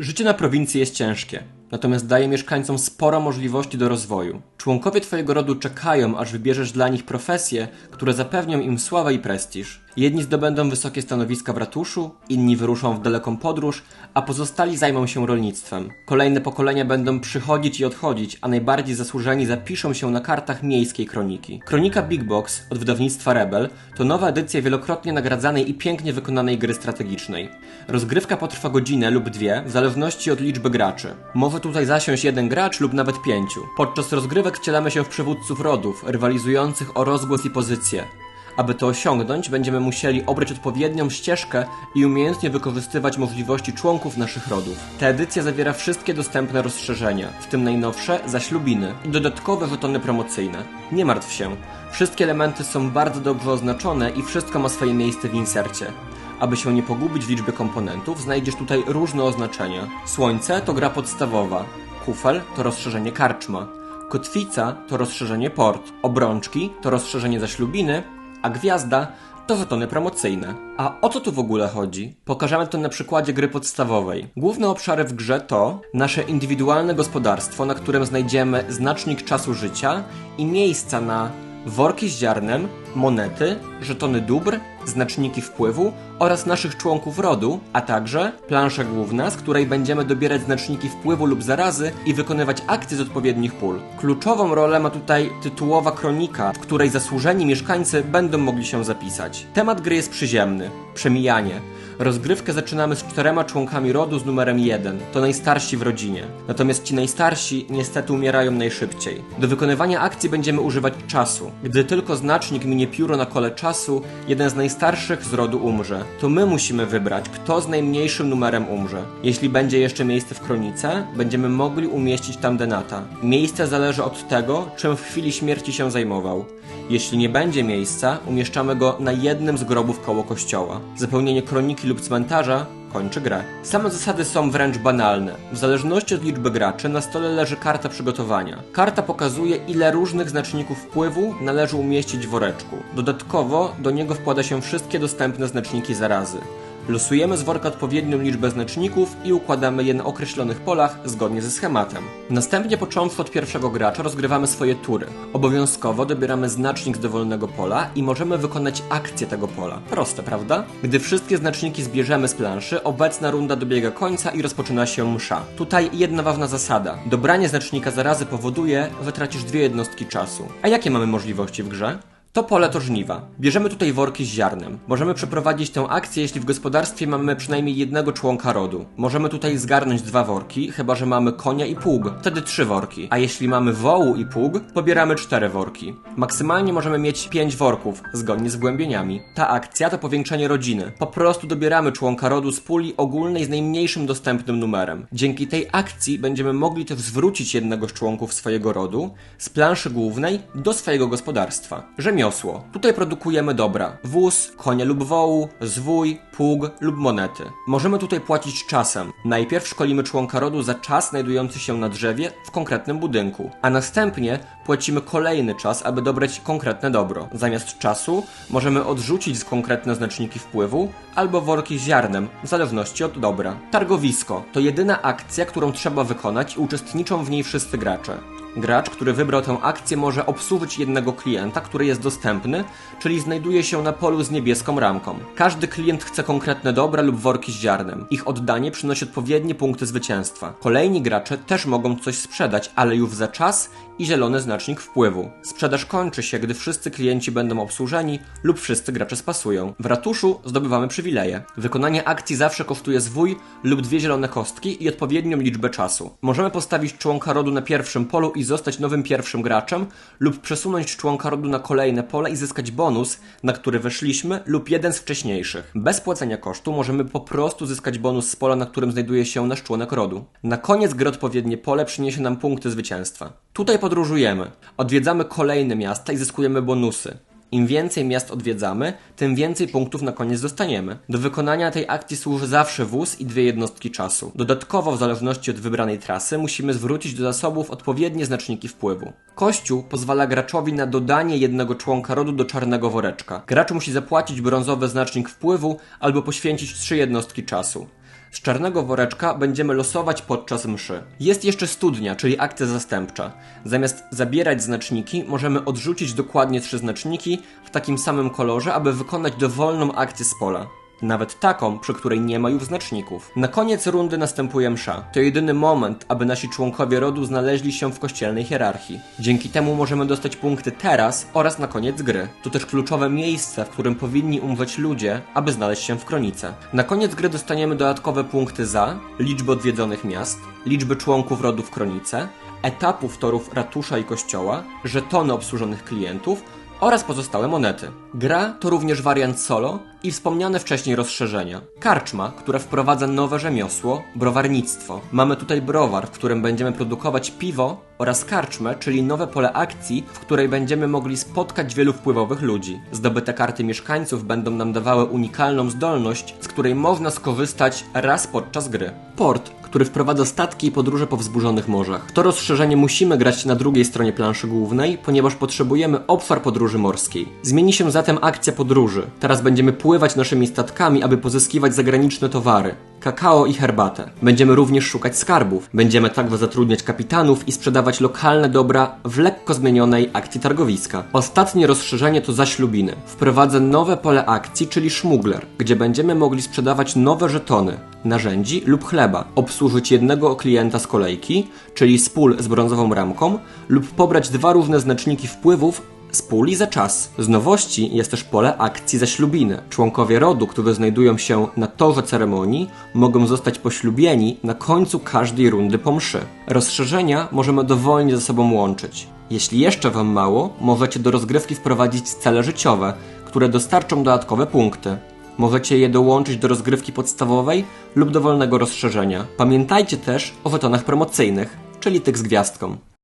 Życie na prowincji jest ciężkie, natomiast daje mieszkańcom sporo możliwości do rozwoju. Członkowie Twojego rodu czekają, aż wybierzesz dla nich profesje, które zapewnią im sławę i prestiż. Jedni zdobędą wysokie stanowiska w ratuszu, inni wyruszą w daleką podróż, a pozostali zajmą się rolnictwem. Kolejne pokolenia będą przychodzić i odchodzić, a najbardziej zasłużeni zapiszą się na kartach miejskiej kroniki. Kronika Big Box od wydawnictwa Rebel to nowa edycja wielokrotnie nagradzanej i pięknie wykonanej gry strategicznej. Rozgrywka potrwa godzinę lub dwie, w zależności od liczby graczy. Tutaj zasiąść jeden gracz lub nawet pięciu. Podczas rozgrywek wcielamy się w przywódców rodów, rywalizujących o rozgłos i pozycję. Aby to osiągnąć, będziemy musieli obrać odpowiednią ścieżkę i umiejętnie wykorzystywać możliwości członków naszych rodów. Ta edycja zawiera wszystkie dostępne rozszerzenia, w tym najnowsze zaślubiny i dodatkowe żetony promocyjne. Nie martw się, wszystkie elementy są bardzo dobrze oznaczone i wszystko ma swoje miejsce w insercie. Aby się nie pogubić w liczbie komponentów, znajdziesz tutaj różne oznaczenia. Słońce to gra podstawowa, kufel to rozszerzenie karczma, kotwica to rozszerzenie port, obrączki to rozszerzenie zaślubiny, a gwiazda to żetony promocyjne. A o co tu w ogóle chodzi? Pokażemy to na przykładzie gry podstawowej. Główne obszary w grze to nasze indywidualne gospodarstwo, na którym znajdziemy znacznik czasu życia i miejsca na worki z ziarnem, monety, żetony dóbr, znaczniki wpływu oraz naszych członków rodu, a także plansza główna, z której będziemy dobierać znaczniki wpływu lub zarazy i wykonywać akcje z odpowiednich pól. Kluczową rolę ma tutaj tytułowa kronika, w której zasłużeni mieszkańcy będą mogli się zapisać. Temat gry jest przyziemny przemijanie. Rozgrywkę zaczynamy z czterema członkami rodu z numerem 1. To najstarsi w rodzinie. Natomiast ci najstarsi niestety umierają najszybciej. Do wykonywania akcji będziemy używać czasu. Gdy tylko znacznik minie pióro na kole czasu, jeden z najstarszych z rodu umrze. To my musimy wybrać, kto z najmniejszym numerem umrze. Jeśli będzie jeszcze miejsce w kronice, będziemy mogli umieścić tam denata. Miejsce zależy od tego, czym w chwili śmierci się zajmował. Jeśli nie będzie miejsca, umieszczamy go na jednym z grobów koło kościoła. Zapełnienie kroniki lub cmentarza kończy grę. Same zasady są wręcz banalne. W zależności od liczby graczy na stole leży karta przygotowania. Karta pokazuje ile różnych znaczników wpływu należy umieścić w woreczku. Dodatkowo do niego wkłada się wszystkie dostępne znaczniki zarazy. Losujemy z worka odpowiednią liczbę znaczników i układamy je na określonych polach zgodnie ze schematem. Następnie począwszy od pierwszego gracza rozgrywamy swoje tury. Obowiązkowo dobieramy znacznik z dowolnego pola i możemy wykonać akcję tego pola. Proste, prawda? Gdy wszystkie znaczniki zbierzemy z planszy, obecna runda dobiega końca i rozpoczyna się msza. Tutaj jedna ważna zasada. Dobranie znacznika zarazy powoduje, że tracisz dwie jednostki czasu. A jakie mamy możliwości w grze? To pole to żniwa. Bierzemy tutaj worki z ziarnem. Możemy przeprowadzić tę akcję, jeśli w gospodarstwie mamy przynajmniej jednego członka rodu. Możemy tutaj zgarnąć dwa worki, chyba że mamy konia i pług. Wtedy trzy worki. A jeśli mamy wołu i pług, pobieramy cztery worki. Maksymalnie możemy mieć pięć worków, zgodnie z wgłębieniami. Ta akcja to powiększenie rodziny. Po prostu dobieramy członka rodu z puli ogólnej z najmniejszym dostępnym numerem. Dzięki tej akcji będziemy mogli też zwrócić jednego z członków swojego rodu z planszy głównej do swojego gospodarstwa. Rzemiosło Rzemiosło. Tutaj produkujemy dobra. Wóz, konia lub wołu, zwój, pług lub monety. Możemy tutaj płacić czasem. Najpierw szkolimy członka rodu za czas znajdujący się na drzewie w konkretnym budynku, a następnie płacimy kolejny czas, aby dobrać konkretne dobro. Zamiast czasu możemy odrzucić konkretne znaczniki wpływu albo worki z ziarnem, w zależności od dobra. Targowisko to jedyna akcja, którą trzeba wykonać i uczestniczą w niej wszyscy gracze. Gracz, który wybrał tę akcję, może obsłużyć jednego klienta, który jest dostępny, czyli znajduje się na polu z niebieską ramką. Każdy klient chce konkretne dobra lub worki z ziarnem. Ich oddanie przynosi odpowiednie punkty zwycięstwa. Kolejni gracze też mogą coś sprzedać, ale już za czas i zielony znacznik wpływu. Sprzedaż kończy się, gdy wszyscy klienci będą obsłużeni lub wszyscy gracze spasują. W ratuszu zdobywamy przywileje. Wykonanie akcji zawsze kosztuje zwój lub dwie zielone kostki i odpowiednią liczbę czasu. Możemy postawić członka rodu na pierwszym polu i zostać nowym pierwszym graczem, lub przesunąć członka rodu na kolejne pole i zyskać bonus, na który weszliśmy, lub jeden z wcześniejszych. Bez płacenia kosztu możemy po prostu zyskać bonus z pola, na którym znajduje się nasz członek rodu. Na koniec gry odpowiednie pole przyniesie nam punkty zwycięstwa. Tutaj podróżujemy, odwiedzamy kolejne miasta i zyskujemy bonusy. Im więcej miast odwiedzamy, tym więcej punktów na koniec dostaniemy. Do wykonania tej akcji służy zawsze wóz i dwie jednostki czasu. Dodatkowo, w zależności od wybranej trasy, musimy zwrócić do zasobów odpowiednie znaczniki wpływu. Kościół pozwala graczowi na dodanie jednego członka rodu do czarnego woreczka. Gracz musi zapłacić brązowy znacznik wpływu albo poświęcić trzy jednostki czasu. Z czarnego woreczka będziemy losować podczas mszy. Jest jeszcze studnia, czyli akcja zastępcza. Zamiast zabierać znaczniki, możemy odrzucić dokładnie trzy znaczniki w takim samym kolorze, aby wykonać dowolną akcję z pola. Nawet taką, przy której nie ma już znaczników. Na koniec rundy następuje msza. To jedyny moment, aby nasi członkowie rodu znaleźli się w kościelnej hierarchii. Dzięki temu możemy dostać punkty teraz oraz na koniec gry. To też kluczowe miejsce, w którym powinni umrzeć ludzie, aby znaleźć się w kronice. Na koniec gry dostaniemy dodatkowe punkty za liczbę odwiedzonych miast, liczbę członków rodu w kronice, etapów torów ratusza i kościoła, żetony obsłużonych klientów oraz pozostałe monety. Gra to również wariant solo i wspomniane wcześniej rozszerzenia. Karczma, która wprowadza nowe rzemiosło, browarnictwo. Mamy tutaj browar, w którym będziemy produkować piwo oraz karczmę, czyli nowe pole akcji, w której będziemy mogli spotkać wielu wpływowych ludzi. Zdobyte karty mieszkańców będą nam dawały unikalną zdolność, z której można skorzystać raz podczas gry. Port, który wprowadza statki i podróże po wzburzonych morzach. To rozszerzenie musimy grać na drugiej stronie planszy głównej, ponieważ potrzebujemy obszar podróży morskiej. Zmieni się zatem akcja podróży. Teraz będziemy pływać naszymi statkami, aby pozyskiwać zagraniczne towary. Kakao i herbatę. Będziemy również szukać skarbów. Będziemy także zatrudniać kapitanów i sprzedawać lokalne dobra w lekko zmienionej akcji targowiska. Ostatnie rozszerzenie to zaślubiny. Wprowadzę nowe pole akcji, czyli szmugler, gdzie będziemy mogli sprzedawać nowe żetony, narzędzi lub chleba, obsłużyć jednego klienta z kolejki, czyli z pól z brązową ramką, lub pobrać dwa różne znaczniki wpływów z puli za czas. Z nowości jest też pole akcji zaślubiny. Członkowie rodu, którzy znajdują się na torze ceremonii, mogą zostać poślubieni na końcu każdej rundy po mszy. Rozszerzenia możemy dowolnie ze sobą łączyć. Jeśli jeszcze Wam mało, możecie do rozgrywki wprowadzić cele życiowe, które dostarczą dodatkowe punkty. Możecie je dołączyć do rozgrywki podstawowej lub dowolnego rozszerzenia. Pamiętajcie też o żetonach promocyjnych, czyli tych z gwiazdką.